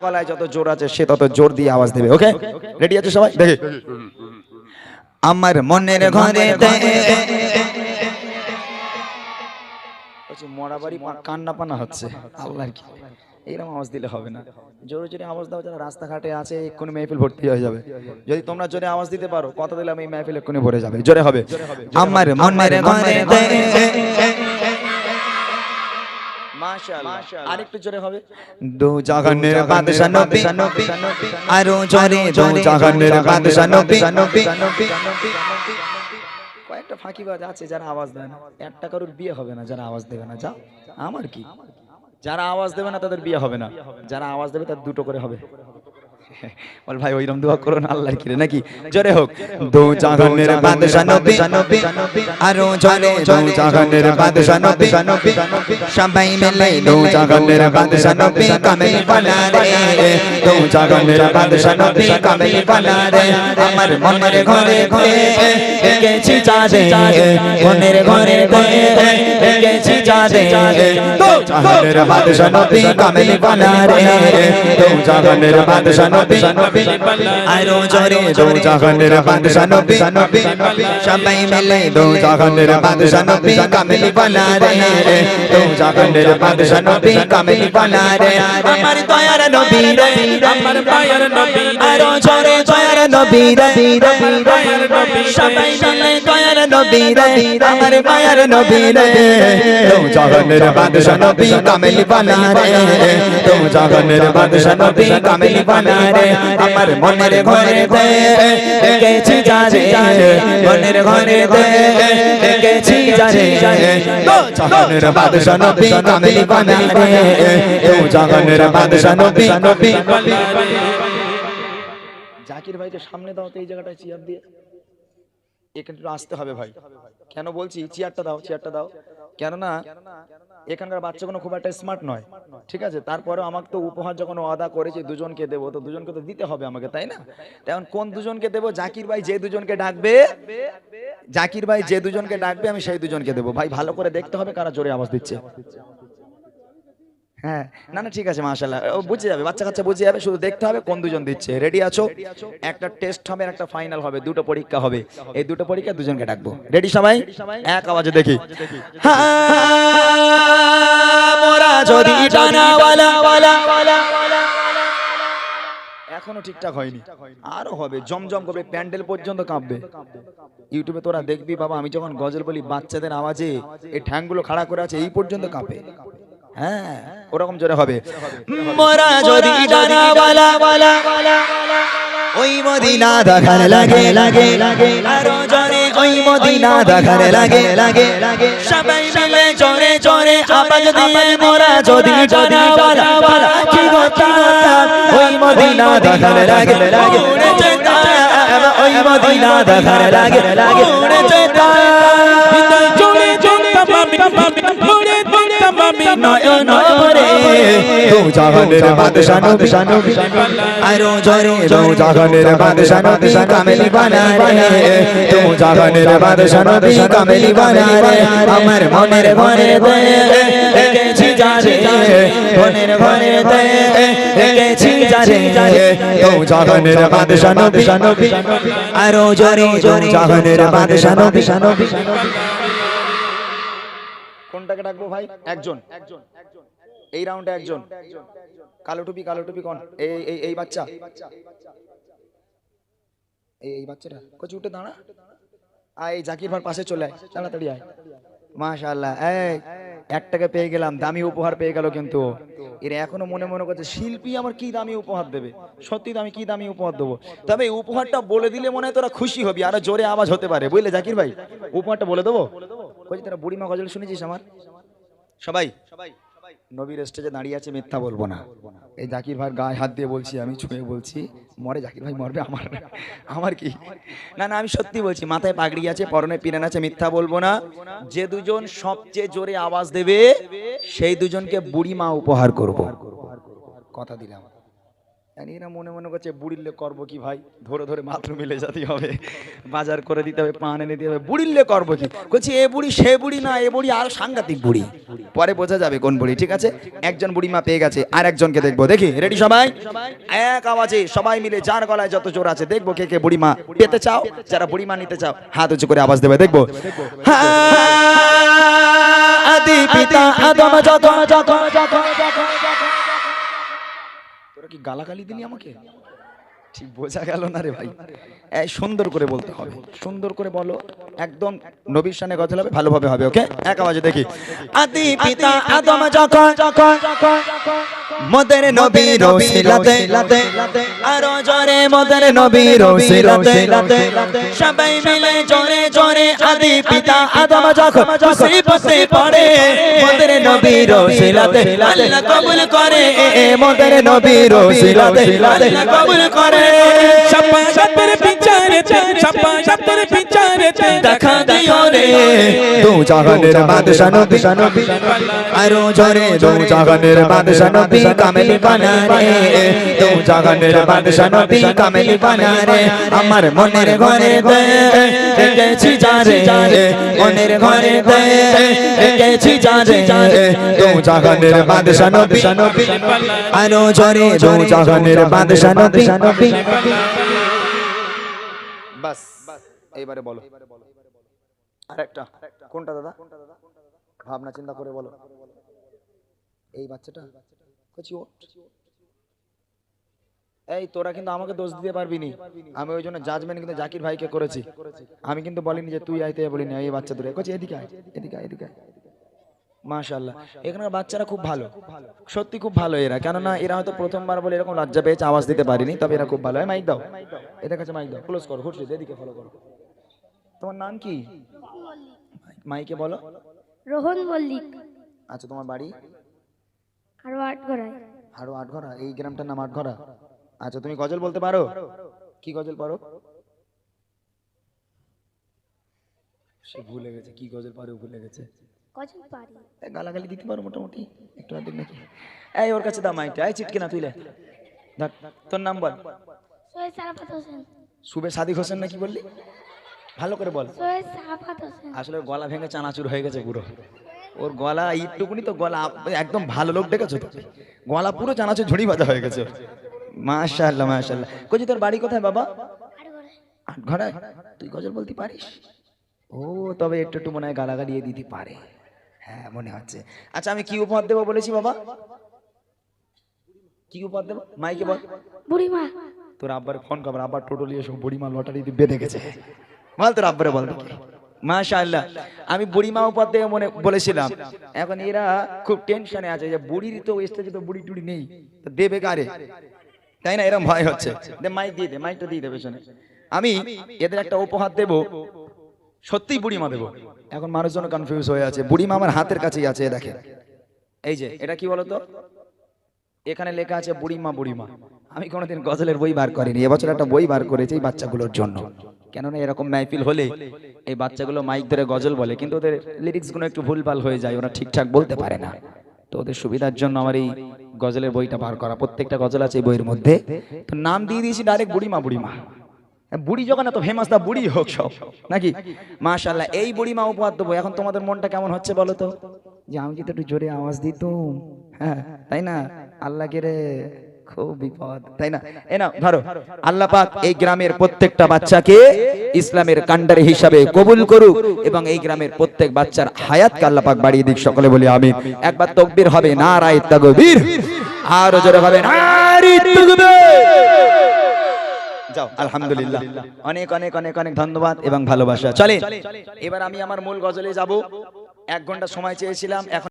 গলায় যত জোর আছে সে তত জোর দিয়ে আওয়াজ দেবে ওকে রেডি আছে সবাই? দেখি। আমার মনের ঘরে মরা বাড়ি কান্না পানা হচ্ছে। আল্লাহর কি? এইরকম আওয়াজ দিলে হবে না। জোরে জোরে আওয়াজ দাও যারা রাস্তাঘাটে আছে এক্ষুনি মেহফিল ভর্তি হয়ে যাবে। যদি তোমরা জোরে আওয়াজ দিতে পারো কথা দিলাম এই মেহফিল এক্ষুনি ভরে যাবে। জোরে হবে। আমার মনের ঘরে আরেকটু জোরে হবে দো জাহানের বাদশা নবী আরও জোরে দো জাহানের বাদশা নবী কয়েকটা ফাঁকিবাজ আছে যারা আওয়াজ দেয় না একটা কারোর বিয়ে হবে না যারা আওয়াজ দেবে না যা আমার কি যারা আওয়াজ দেবে না তাদের বিয়ে হবে না যারা আওয়াজ দেবে তার দুটো করে হবে বল ভাই ওইরকম দোয়া করো না আল্লাহর কিরে নাকি? জোরে হোক। দো জাহানের বাদশা নবী। আরও জোরে দো জাহানের বাদশা নবী। সবাই মিলে দো জাহানের বাদশা নবী। কামেল বানা রে। দো জাহানের বাদশা নবী। কামেল বানা রে। আমার মনের ঘরে ঘরে গেছি চাঁদে। মনের ঘরে ঘরে গেছি চাঁদে। দো জাহানের বাদশা নবী কামেল বানা রে দো জাহানের বাদশা নবী আরও জোরে, দো জাহানের বাদশা নবী সবাই মিলে, দো জাহানের বাদশা নবী কামেল বানা রে দো জাহানের বাদশা নবী কামেল বানা রে আমার দয়ার নবী রে, আমার মায়ের নবী আরও জোরে, দয়ার নবী রে মায়ের নবী সবাই মিলে দয়ার নবী রে, আমার মায়ের নবী রে দো জাহানের বাদশা নবী কামেল বানা রে দো জাহানের বাদশা নবী কামেল বানা রে আমার মনের ঘরে দে গেছি যারে মনের ঘরে দে গেছি যারে দো জাহানের বাদশা নবী কামেল বানা রে দো জাহানের বাদশা নবী নবী জাকির ভাইকে সামনে দাও তো এই জায়গাটায় চেয়ার দিয়ে। এখানে আসতে হবে ভাই। কেন বলছি? চেয়ারটা দাও চেয়ারটা দাও। কেননা এখানকার বাচ্চাগুলো খুব একটা স্মার্ট নয়। ঠিক আছে? তারপরেও আমাকে তো উপহার যখন অদা করেছে দুজনকে দেবো, তো দুজনকে তো দিতে হবে আমাকে, তাই না? এখন কোন দুজনকে দেবো? জাকির ভাই যে দুজনকে ডাকবে, জাকির ভাই যে দুজনকে ডাকবে, আমি সেই দুজনকে দেবো। ভাই, ভালো করে দেখতে হবে কারা জোরে আওয়াজ দিচ্ছে। হ্যাঁ না না, ঠিক আছে মাশাল্লাহ ও বুঝে যাবে, বাচ্চা কাচ্চা বুঝে যাবে, শুধু দেখতে হবে কোন দুজন দিচ্ছে। রেডি আছো? একটা টেস্ট হবে, একটা ফাইনাল হবে, দুটো পরীক্ষা হবে। এই দুটো পরীক্ষা দুজনকে ডাকবো। রেডি সবাই? এক আওয়াজে দেখি। মোরা যদি এখনও ঠিকঠাক হয়নি। আরও হবে, জমজম করবে প্যান্ডেল পর্যন্ত কাঁপবে। ইউটিউবে তোরা দেখবি বাবা, আমি যখন গজল বলি, বাচ্চাদের আওয়াজে এই ঠ্যাংগুলো খাড়া করে আছে, এই পর্যন্ত কাঁপে। হ্যাঁ ওরকম জোরে হবে মোরা যদি জানাওয়ালা ডানাওয়ালা ওই মদিনা দেখার লাগে লাগে লাগে আরও জোরে ওই মদিনা দেখার লাগে লাগে লাগে সবাই মিলে জোরে জোরে আওয়াজ দিয়ে মোরা যদি জানাওয়ালা ডানাওয়ালা কি কথা ওই মদিনা দেখার লাগে লাগে ওই মদিনা দেখার লাগে লাগে উড়ে যেতাম হৃদয় জুড়ে নয়ন ভরে দো জাহানের বাদশা নবী নবী আরও জরে দো জাহানের বাদশা নবী কামেলি বানা রে দো জাহানের বাদশা নবী কামেলি বানা রে আমার মনের ঘরে দে গেছি যারে। মনের ঘরে দে গেছি যারে। দো জাহানের বাদশা আরও জরে দো জাহানের বাদশা নবী নবী। কোনটাকে ডাকবো ভাই? একজন। একজন। এই রাউন্ডে একজন। কালো টুপি কালো টুপি কোন? এই এই এই বাচ্চা। এই এই বাচ্চাটা। কচি উঠে দাঁড়া। আয় জাকির ভার পাশে চলে আয়। তাড়াতাড়ি আয়। মাশাআল্লাহ। এই একটাকে পেয়ে গেলাম। দামি উপহার পেয়ে গেল কিন্তু। এর এখনও মনে মনে করছে শিল্পী আমার কি দামি উপহার দেবে? সত্যি তো আমি কি দামি উপহার দেবো? তবে এই উপহারটা বলে দিলে মনে হয় তোরা খুশি হবি। আরও জোরে আওয়াজ হতে পারে। বুঝলে জাকির ভাই? উপহারটা বলে দেবো? বলছি তোরা বুড়িমা গজল শুনেছিস আমার? সবাই? নবীর স্টেজে দাঁড়িয়ে আছে মিথ্যা বলব না। এই জাকির ভাই গায়ে হাত দিয়ে বলছি আমি ছুঁয়ে বলছি মরে জাকির ভাই মরবে আমার। আমার কি? না না আমি সত্যি বলছি মাথায় পাগড়ি আছে পরনে পিরান আছে মিথ্যা বলব না। যে দুজন সবচেয়ে জোরে আওয়াজ দেবে সেই দুজনকে বুড়ি মা উপহার করব। কথা দিলাম। এরা মনে মনে করছে বুড়িলে করব কি ভাই ধরে ধরে মাত্র মিলে যেতে হবে বাজার করে দিতে হবে পান এনে দিতে হবে বুড়িলে করব কি বলছি এ বুড়ি সে বুড়ি না এ বুড়ি আর সাংঘাতিক বুড়ি পরে বোঝা যাবে কোন বুড়ি ঠিক আছে একজন বুড়ি মা পেয়ে গেছে আর একজনকে দেখব দেখি রেডি সবাই এক আওয়াজে সবাই মিলে যার গলায় যত জোর আছে দেখব কে কে বুড়ি মা পেতে চাও যারা বুড়ি মা নিতে চাও হাত উঁচু করে আওয়াজ দেবে দেখব আদি পিতা আদম যত যত যত তোরা কি গালাগালি দিলি আমাকে? ঠিক বোঝা গেল না রে ভাই। এই সুন্দর করে বলতে হবে। সুন্দর করে বলো। একদম নবীর সামনে কথা হবে ভালোভাবে হবে, ওকে? এক আওয়াজে দেখি। আদি পিতা আদম যখন যখন মদের নবীর ওসিলাতে আরও জোরে মদের নবীর ওসিলাতে। সবাই মিলে জোরে জোরে আদি পিতা আদম যখন মুসিবতে পড়ে মদের নবীর ওসিলাতে আল্লাহ কবুল করে। মদের নবীর ওসিলাতে আল্লাহ কবুল করে। সাপা সাপের বিচারেতে সাপা সাপের বিচারেতে। দেখা দিও রে দু জাহানের বাদশা নবী। আরও জোরে দু জাহানের বাদশা নবী কামেলি বানা রে দু জাহানের বাদশা নবী কামেলি বানা রে আমার মনের ঘরে দে রেখেছি জারে মনের ঘরে দে রেখেছি জারে দু জাহানের বাদশা নবী। আরও জোরে দু জাহানের বাদশা নবী। বাস, এইবারে বলো। আরেকটা, কোনটা দাদা? ভাবনা, চিন্তা করে বলো। এই বাচ্চাটা? এই, তোরা কিন্তু আমাকে দোষ দিতে পারবি নি আমি ওই জন্য জাজমেন্ট কিন্তু জাকির ভাইকে করেছি। আমি কিন্তু বলিনি যে তুই আইতে বলিনি, এই বাচ্চা দূরে। এদিকে এদিকে এদিকে। মাশাল্লাহ এখানকার বাচ্চারা খুব ভালো। সত্যি খুব ভালো এরা। কেননা এরা হয়তো প্রথমবার বলে এরকম লজ্জা পেয়েছে আওয়াজ দিতে পারিনি তবে এরা খুব ভালো। হয় মাইক দাও। এদের কাছে মাইক দাও। ক্লোজ করো এদিকে ফলো করো। তোমার নাম কি? মাইকে বলো। রোহন মল্লিক। আচ্ছা তোমার বাড়ি? হাড়ো আটঘরা এই গ্রামটার নাম আটঘরা আচ্ছা তুমি গজল বলতে পারো? কি গজল পারো? সে ভুলে গেছে কি গজল পারো ভুলে গেছে। কজন পারি? গালাগালি দিতে পারো মোটামুটি একটু আধ নাকি। এই ওর কাছে দাও মাইকটা এই চিটকে না তুইলে। ধর তোর নাম বল। সোহেল সারাফাত হোসেন। সুবে সাদিক হোসেন নাকি বললি? ভালো করে বল। সোহেল সারাফাত হোসেন। আসলে গলা ভেঙে চানাচুর হয়ে গেছে পুরো। ওর গলা এইটুকুনি তো গলা একদম ভালো লোক ডেকেছো তো। গলা পুরো চানাচুর ঝুড়ি বাজা হয়ে গেছে। মাশাআল্লাহ মাশাআল্লাহ। কইছি তোর বাড়ি কোথায় বাবা? আট ঘরায় তুই গজল বলতে পারিস? ও তবে একটু একটু মনে হয় গালাগালি দিয়ে দিতে পারে। হ্যাঁ মনে হচ্ছে। আচ্ছা আমি কি উপহার দেবো বলেছি বাবা? কি উপহার দেবো? মাইকে বল। বুড়িমা। তোর আব্বার ফোন কর আব্বার টোটলি এসব বুড়িমা লটারি দিয়ে বেঁধে গেছে। বল তোর আব্বারে বল মাশাআল্লাহ। আমি বুড়িমা উপার থেকে মনে বলেছিলাম। এখন এরা খুব টেনশনে আছে যে বুড়ির তো স্টেজে তো বুড়ি টুড়ি নেই। তো দেবে কারে? তাই না? এরকম ভয় হচ্ছে। দে মাইক দিয়ে দে মাইকটা দিয়ে দে পেছনে। আমি এদের একটা উপহার দেব। সত্যিই বুড়িমা দেবো। এখন মানুষজন কনফিউজ হয়ে আছে। বুড়িমা আমার হাতের কাছেই আছে দেখে এই যে, এটা কি বলতো? এখানে লেখা আছে বুড়িমা বুড়িমা আমি কোনোদিন গজলের বই বার করিনি। এবছর একটা বই বার করেছি এই বাচ্চাগুলোর জন্য। কেননা এরকম মাইফিল হলে এই বাচ্চাগুলো মাইক ধরে গজল বলে, কিন্তু ওদের লিরিক্সগুলো একটু ভুলভাল হয়ে যায়, ওরা ঠিকঠাক বলতে পারে না। তো ওদের সুবিধার জন্য আমার এই গজলের বইটা বার করা। প্রত্যেকটা গজল আছে এই বইয়ের মধ্যে। তো নাম দিয়ে দিয়েছি ডাইরেক্ট বুড়ি বুড়িমা বুড়িমা বুড়ি যখন এত ফেমাস দা বুড়ি হোক সব, নাকি? মাশাল্লাহ এই বুড়িমা উপহার দেবো, এখন তোমাদের মনটা কেমন হচ্ছে বলো তো? যে আমি যদি একটু জোরে আওয়াজ দিতুম? হ্যাঁ তাই না? আল্লাহকে রে, খুব বিপদ, তাই না? এ না ধরো। আল্লাহ পাক এই গ্রামের প্রত্যেকটা বাচ্চাকে ইসলামের কান্ডারি হিসাবে কবুল করুক এবং এই গ্রামের প্রত্যেক বাচ্চার হায়াতকে আল্লাহ পাক বাড়িয়ে দিক, সকলে বলি আমি একবার তকবীর হবে, নারায়ে তাকবীর। আর জোরে হবে, নারায়ে তাকবীর। যাও আলহামদুলিল্লাহ। অনেক অনেক অনেক অনেক ধন্যবাদ এবং ভালোবাসা। চলে এবার আমি আমার মূল গজলে যাব। এক ঘণ্টা সময় চেয়েছিলাম এখন